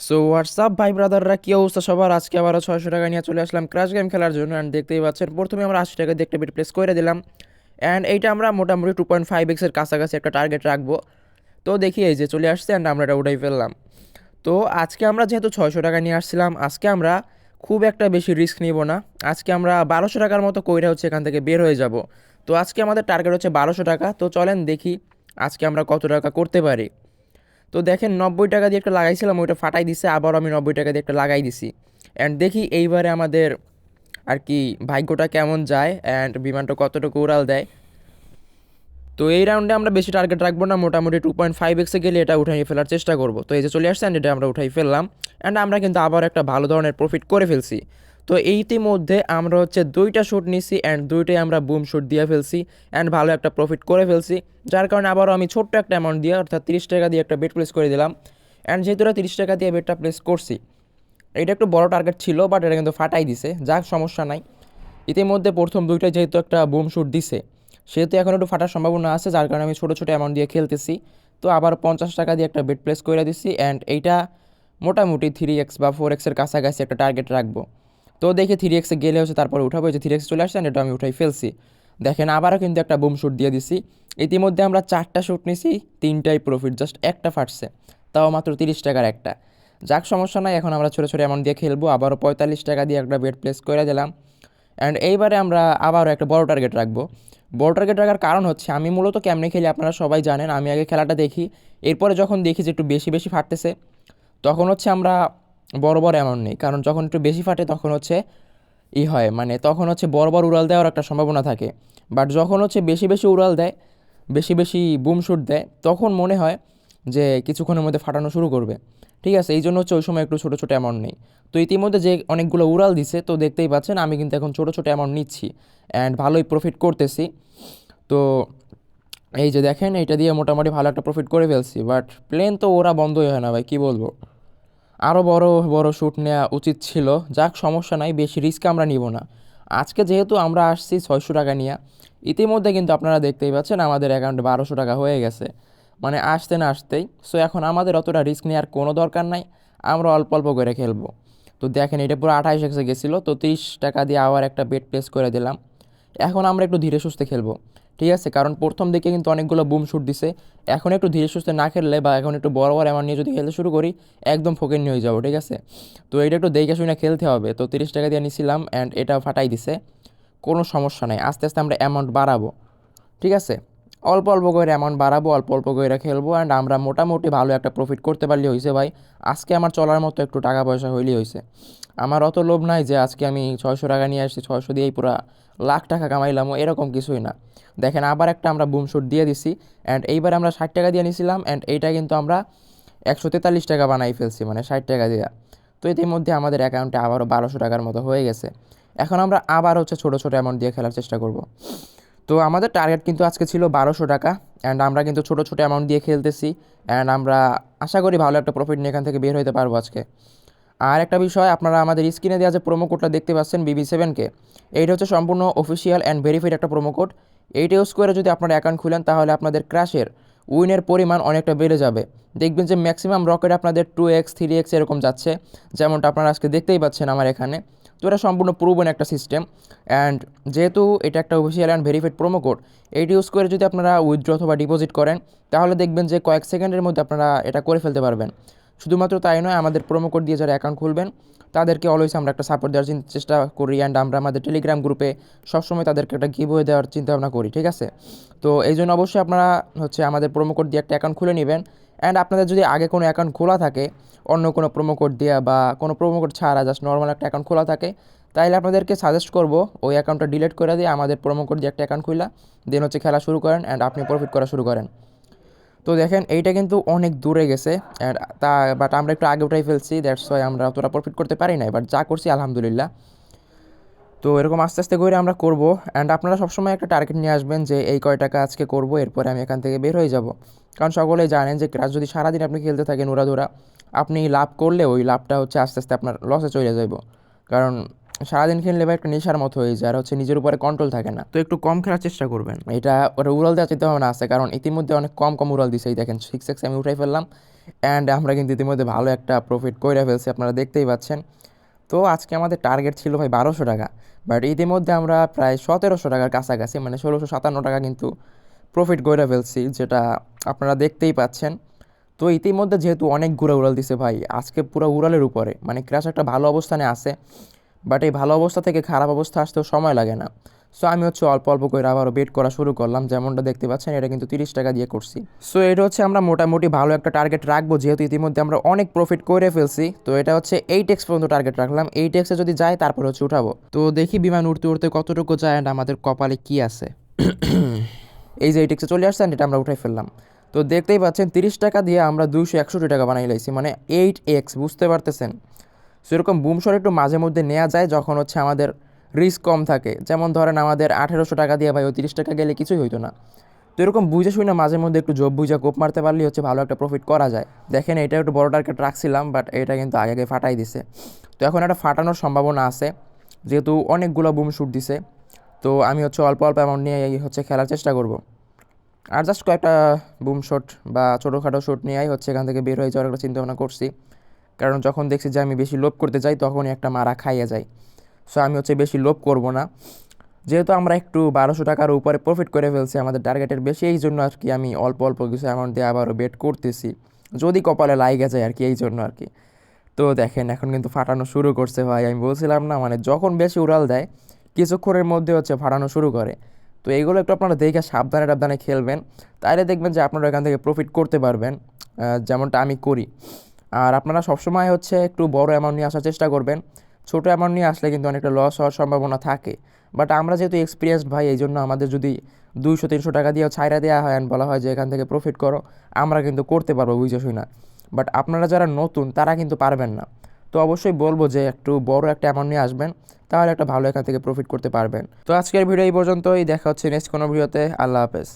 So WhatsApp ভাই ব্রাদাররা কী অবস্থা সবার? আজকে আবারও ছয়শো টাকা নিয়ে চলে আসলাম ক্রাশ গেম খেলার জন্য অ্যান্ড দেখতেই পাচ্ছেন, প্রথমে আমরা আশি টাকা দিয়ে একটা বিট প্লেস করে দিলাম অ্যান্ড এইটা আমরা মোটামুটি টু পয়েন্ট ফাইভ এক্সের কাছাকাছি একটা টার্গেট রাখব। তো দেখি এই যে চলে আসছে অ্যান্ড আমরা এটা উঠাই ফেললাম। তো আজকে আমরা যেহেতু ছয়শো টাকা নিয়ে আসছিলাম, আজকে আমরা খুব একটা বেশি রিস্ক নিব না। আজকে আমরা বারোশো টাকার মতো কইরা হচ্ছে এখান থেকে বের হয়ে যাব। তো আজকে আমাদের টার্গেট হচ্ছে বারোশো টাকা। তো চলেন দেখি আজকে আমরা কত টাকা করতে পারি। তো দেখেন নব্বই টাকা দিয়ে একটা লাগাইছিলাম, ওইটা ফাটাই দিছে আবার আমি নব্বই টাকা দিয়ে একটা লাগাই দিছি। অ্যান্ড দেখি এইবারে আমাদের আর কি ভাগ্যটা কেমন যায় অ্যান্ড বিমানটা কতটুকু উড়াল দেয়। তো এই রাউন্ডে আমরা বেশি টার্গেট রাখব না, মোটামুটি টু পয়েন্ট ফাইভ এক্সে গেলে এটা উঠাই ফেলার চেষ্টা করব। তো এই যে চলে আসছে and এটা আমরা উঠাই ফেললাম। অ্যান্ড আমরা কিন্তু আবার একটা ভালো ধরনের প্রফিট করে ফেলছি। তো ইতিমধ্যে আমরা হচ্ছে দুইটা শ্যুট নিছি অ্যান্ড দুইটাই আমরা বুম শ্যুট দিয়ে ফেলছি অ্যান্ড ভালো একটা প্রফিট করে ফেলছি। যার কারণে আবারও আমি ছোট্ট একটা অ্যামাউন্ট দিয়ে, অর্থাৎ তিরিশ টাকা দিয়ে একটা বেট প্লেস করে দিলাম। অ্যান্ড যেহেতু তিরিশ টাকা দিয়ে বেটটা প্লেস করছি, এটা একটু বড় টার্গেট ছিল বাট এটা কিন্তু ফাটাই দিছে, যাক সমস্যা নাই। ইতিমধ্যে প্রথম দুইটা যেহেতু একটা বুম শ্যুট দিছে, সেহেতু এখন একটু ফাটার সম্ভাবনা আছে, যার কারণে আমি ছোটো ছোটো অ্যামাউন্ট দিয়ে খেলতেছি। তো আবার পঞ্চাশ টাকা দিয়ে একটা বেট প্লেস করে দিছি অ্যান্ড এইটা মোটামুটি থ্রি এক্স বা ফোর এক্সের কাছাকাছি একটা টার্গেট রাখব। তো দেখে থ্রি এক্সে গেলে হচ্ছে তারপরে উঠাবো যে থ্রি এক্স চলে আসছে, এটা আমি উঠাই ফেলছি। দেখেন, আবারও কিন্তু একটা বুম শ্যুট দিয়ে দিছি। ইতিমধ্যে আমরা চারটা শ্যুট নিছি, তিনটাই প্রফিট জাস্ট একটা ফাটছে। তাও মাত্র তিরিশ টাকার একটা। যাক, সমস্যা নাই, এখন আমরা ছোটো ছোটো অ্যামাউন্ট দিয়ে খেলব। আবারও পঁয়তাল্লিশ টাকা দিয়ে একটা বেট প্লেস করে দিলাম। অ্যান্ড এইবারে আমরা আবারও একটা বড় টার্গেট রাখব। বড় টার্গেট রাখার কারণ হচ্ছে, আমি মূলত কেমনে খেলি আপনারা সবাই জানেন, আমি আগে খেলাটা দেখি। এরপরে যখন দেখি যে একটু বেশি বেশি ফাটতেছে, তখন হচ্ছে আমরা বড় বড় অ্যামাউন্ট নেই। কারণ যখন একটু বেশি ফাটে তখন হচ্ছে ই হয়। মানে তখন হচ্ছে বড় বড় উড়াল দেওয়ার একটা সম্ভাবনা থাকে। বাট যখন হচ্ছে বেশি বেশি উড়াল দেয়, বেশি বেশি বুম শুট দেয়, তখন মনে হয় যে কিছুক্ষণের মধ্যে ফাটানো শুরু করবে। ঠিক আছে? এই জন্য হচ্ছে ওই সময় একটু ছোটো ছোটো অ্যামাউন্ট নেই। তো ইতিমধ্যে যে অনেকগুলো উড়াল দিছে, তো দেখতেই পাচ্ছেন আমি কিন্তু এখন ছোটো ছোটো অ্যামাউন্ট নিচ্ছি। অ্যান্ড ভালোই প্রফিট করতেছি। তো এই যে দেখেন, এইটা দিয়ে মোটামুটি ভালো একটা প্রফিট করে ফেলছি। বাট প্লেন তো ওরা বন্ধই হয় না ভাই, কী বলব? আরও বড় বড় শ্যুট নেওয়া উচিত ছিল। যাক, সমস্যা নাই, বেশি রিস্ক আমরা নিব না। আজকে যেহেতু আমরা আসছি ছয়শো টাকা নিয়ে, ইতিমধ্যে কিন্তু আপনারা দেখতেই পাচ্ছেন আমাদের অ্যাকাউন্টে বারোশো টাকা হয়ে গেছে। মানে আসতে না আসতেই। সো এখন আমাদের অতটা রিস্ক নেওয়ার কোনো দরকার নাই। আমরা অল্প অল্প করে খেলব। তো দেখেন, এটা পুরো আঠাইশ এক্সে গেছিল, তো তিরিশ টাকা দিয়ে আবার একটা বেড প্লেস করে দিলাম। এখন আমরা একটু ধীরে সুস্থে খেলব। ঠিক আছে? কারণ প্রথম দিকে কিন্তু অনেকগুলো বুম শুট দিছে। এখন একটু ধীরে সুস্থে না খেললে বা এখন একটু বড় বড় অ্যামাউন্ট নিয়ে যদি খেলতে শুরু করি, একদম ফোকেন নিয়ে যাব, ঠিক আছে? তো এটা একটু দেখে শুনে খেলতে হবে। তো তিরিশ টাকা দিয়ে নিছিলাম অ্যান্ড এটা ফাটাই দিছে। কোনো সমস্যা নেই। আস্তে আস্তে আমরা অ্যামাউন্ট বাড়াবো। ঠিক আছে? অল্প অল্প করে অ্যামাউন্ট বাড়াবো, অল্প অল্প করে খেলব অ্যান্ড আমরা মোটামুটি ভালো একটা প্রফিট করতে পারলে হয়েছে ভাই। আজকে আমার চলার মতো একটু টাকা পয়সা হইলেই হয়েছে আমার অত লোভ নাই যে আজকে আমি ছয়শো টাকা নিয়ে আসছি, ছয়শো দিয়েই পুরা লাখ টাকা কামাইলাম, এরকম কিছুই না। দেখেন, আবার একটা আমরা বুম শুট দিয়ে দিছি অ্যান্ড এইবার আমরা ষাট টাকা দিয়ে নিয়েছিলাম অ্যান্ড এইটা কিন্তু আমরা একশো তেতাল্লিশ টাকা বানাই ফেলছি মানে ষাট টাকা দিয়ে। তো ইতিমধ্যে আমাদের অ্যাকাউন্টে আবারও বারোশো টাকার মতো হয়ে গেছে। এখন আমরা আবার হচ্ছে ছোটো ছোটো অ্যামাউন্ট দিয়ে খেলার চেষ্টা করব। তো আমাদের টার্গেট কিন্তু আজকে ছিল বারোশো টাকা অ্যান্ড আমরা কিন্তু ছোটো ছোটো অ্যামাউন্ট দিয়ে খেলতেছি অ্যান্ড আমরা আশা করি ভালো একটা প্রফিট নিয়ে এখান থেকে বের হতে পারব আজকে। আর একটা বিষয়, আপনারা আমাদের স্ক্রিনে দেওয়া যে প্রোমো কোডটা দেখতে পাচ্ছেন বিবি সেভেনকে এইটা হচ্ছে সম্পূর্ণ অফিসিয়াল অ্যান্ড ভেরিফাইড একটা প্রোমো কোড এইটা ইউজ করে যদি আপনারা অ্যাকাউন্ট খুলেন, তাহলে আপনাদের ক্র্যাশের উইনের পরিমাণ অনেকটা বেড়ে যাবে। দেখবেন যে ম্যাক্সিমাম রকেট আপনাদের টু এক্স থ্রি এক্স এরকম যাচ্ছে, যেমনটা আপনারা আজকে দেখতেই পাচ্ছেন আমার এখানে। তো এটা সম্পূর্ণ প্রুভেন একটা সিস্টেম অ্যান্ড যেহেতু এটা একটা official and verified promo code eighty use করে যদি আপনারা উইথড্র অথবা ডিপোজিট করেন, তাহলে দেখবেন যে কয়েক সেকেন্ডের মধ্যে আপনারা এটা করে ফেলতে পারবেন। শুধুমাত্র তাই নয়, আমাদের প্রোমো কোড দিয়ে যারা অ্যাকাউন্ট খুলবেন, তাদেরকে অলওয়েজ আমরা একটা সাপোর্ট দেওয়ার চেষ্টা করি অ্যান্ড আমরা আমাদের টেলিগ্রাম গ্রুপে সবসময় তাদেরকে একটা গিভ হয়ে দেওয়ার চিন্তা ভাবনা করি, ঠিক আছে? তো এই জন্য অবশ্যই আপনারা হচ্ছে আমাদের প্রোমো কোড দিয়ে একটা অ্যাকাউন্ট খুলে নেবেন অ্যান্ড আপনাদের যদি আগে কোনো অ্যাকাউন্ট খোলা থাকে, অন্য কোনো প্রোমো কোড দেওয়া বা কোনো প্রোমো কোড ছাড়া জাস্ট নর্মাল একটা অ্যাকাউন্ট খোলা থাকে, তাইলে আপনাদেরকে সাজেস্ট করব, ওই অ্যাকাউন্টটা ডিলিট করে দিয়ে আমাদের প্রোমো কোড দিয়ে একটা অ্যাকাউন্ট খুলা দেন হচ্ছে খেলা শুরু করেন অ্যান্ড আপনি প্রফিট করা শুরু করেন। তো দেখেন, এইটা কিন্তু অনেক দূরে গেছে তা বাট আমরা একটু আগে উঠাই ফেলছি দ্যাটস ওয়াই আমরা অতটা প্রফিট করতে পারি নাই বাট যা করছি আলহামদুলিল্লাহ। তো এরকম আস্তে আস্তে করে আমরা করব অ্যান্ড আপনারা সবসময় একটা টার্গেট নিয়ে আসবেন যে এই কয় টাকা আজকে করব, এরপরে আমি এখান থেকে বের হয়ে যাব। কারণ সকলেই জানেন যে ক্রাশ যদি সারাদিন আপনি খেলতে থাকেন উড়াধুরা আপনি লাভ করলে ওই লাভটা হচ্ছে আস্তে আস্তে আপনার লসে চলে যাব কারণ সারাদিন খেললে বা একটা নেশার মতো হয়ে যায় আর হচ্ছে নিজের উপরে কন্ট্রোল থাকে না। তো একটু কম খেলার চেষ্টা করবেন। এটা ওটা উড়াল দেওয়ার চিন্তা ভাবনা আছে কারণ ইতিমধ্যে অনেক কম কম উড়াল দিছে এই দেখেন সিক্স এক্স আমি উঠাই ফেললাম। অ্যান্ড আমরা কিন্তু ইতিমধ্যে ভালো একটা প্রফিট করে ফেলছি আপনারা দেখতেই পাচ্ছেন। তো আজকে আমাদের টার্গেট ছিল ভাই বারোশো টাকা বাট ইতিমধ্যে আমরা প্রায় সতেরোশো টাকার কাছাকাছি মানে ষোলোশো সাতান্ন টাকা কিন্তু প্রফিট করে ফেলছি যেটা আপনারা দেখতেই পাচ্ছেন। তো ইতিমধ্যে যেহেতু অনেক ঘুরে উড়াল দিছে ভাই আজকে পুরো উড়ালের উপরে মানে ক্র্যাশ একটা ভালো অবস্থানে আছে। বাট এই ভালো অবস্থা থেকে খারাপ অবস্থা আসতেও সময় লাগে না। সো আমি হচ্ছে অল্প অল্প করে আবারও বেট করা শুরু করলাম। যেমনটা দেখতে পাচ্ছেন, এটা কিন্তু তিরিশ টাকা দিয়ে করছি। সো এটা হচ্ছে আমরা মোটামুটি ভালো একটা টার্গেট রাখব, যেহেতু ইতিমধ্যে আমরা অনেক প্রফিট করে ফেলছি। তো এটা হচ্ছে এইট এক্স পর্যন্ত টার্গেট রাখলাম। এইট এক্সে যদি যায় তারপর হচ্ছে উঠাবো। তো দেখি বিমান উঠতে উঠতে কতটুকু যায় and আমাদের কপালে কি আছে। এই যে এইট এক্সে চলে আসছে and এটা আমরা উঠাই ফেললাম। তো দেখতেই পাচ্ছেন, তিরিশ টাকা দিয়ে আমরা দুইশো একষট্টি টাকা বানাই লাইছি। মানে এইট এক্স বুঝতে পারতেছেন? সেরকম বুম শট একটু মাঝে মধ্যে নেওয়া যায় যখন হচ্ছে আমাদের রিস্ক কম থাকে। যেমন ধরেন আমাদের আঠেরোশো টাকা দিয়ে ভাই তিরিশ টাকা গেলে কিছুই হইতো না। তো এরকম বুঝে শুনে মাঝে মধ্যে একটু জব বুঝা কোপ মারতে পারলেই হচ্ছে ভালো একটা প্রফিট করা যায়। দেখেন এটা একটু বড় টার্গেট রাখছিলাম বাট এটা কিন্তু আগে আগে ফাটাই দিছে। তো এখন একটা ফাটানোর সম্ভাবনা আছে, যেহেতু অনেকগুলো বুম শুট দিছে। তো আমি হচ্ছে অল্প অল্প অ্যামাউন্ট নিয়ে হচ্ছে খেলার চেষ্টা করব। আর জাস্ট কয়েকটা বুম শট বা ছোটোখাটো শট নিয়েই হচ্ছে এখান থেকে বের হয়ে যাওয়ার একটা চিন্তা ভাবনা করছি। কারণ যখন দেখছি যে আমি বেশি লোভ করতে যাই, তখনই একটা মারা খাইয়ে যায় সো আমি হচ্ছে বেশি লোভ করব না। যেহেতু আমরা একটু বারোশো টাকার উপরে প্রফিট করে ফেলছি, আমাদের টার্গেটের বেশি, এই জন্য আর কি আমি অল্প অল্প কিছু অ্যামাউন্ট দিয়ে আবারও বেট করতেছি। যদি কপালে লাইগে যায় আর কি, এই জন্য আর কি। তো দেখেন, এখন কিন্তু ফাটানো শুরু করছে ভাই। আমি বলছিলাম না মানে যখন বেশি উড়াল দেয়, কিছুক্ষণের মধ্যে হচ্ছে ফাটানো শুরু করে। তো এইগুলো একটু আপনারা দেখে সাবধানে টাবধানে খেলবেন। তাহলে দেখবেন যে আপনারা এখান থেকে প্রফিট করতে পারবেন যেমনটা আমি করি। আর আপনারা সবসময় হচ্ছে একটু বড় অ্যামাউন্ট নিয়ে আসার চেষ্টা করবেন। ছোটো অ্যামাউন্ট নিয়ে আসলে কিন্তু অনেকটা লস হওয়ার সম্ভাবনা থাকে। বাট আমরা যেহেতু এক্সপিরিয়েন্সড ভাই এই জন্য আমাদের যদি দুইশো, তিনশো টাকা দিয়েও ছাইরা দেওয়া হয় and বলা হয় যে এখান থেকে প্রফিট করো, আমরা কিন্তু করতে পারব, বুঝে শুই না। বাট আপনারা যারা নতুন, তারা কিন্তু পারবেন না। তো অবশ্যই বলব যে একটু বড় একটা অ্যামাউন্ট নিয়ে আসবেন, তাহলে একটা ভালো এখান থেকে প্রফিট করতে পারবেন। তো আজকের ভিডিও এই পর্যন্তই, দেখা হচ্ছে নেক্সট কোনো ভিডিওতে আল্লাহ হাফেজ।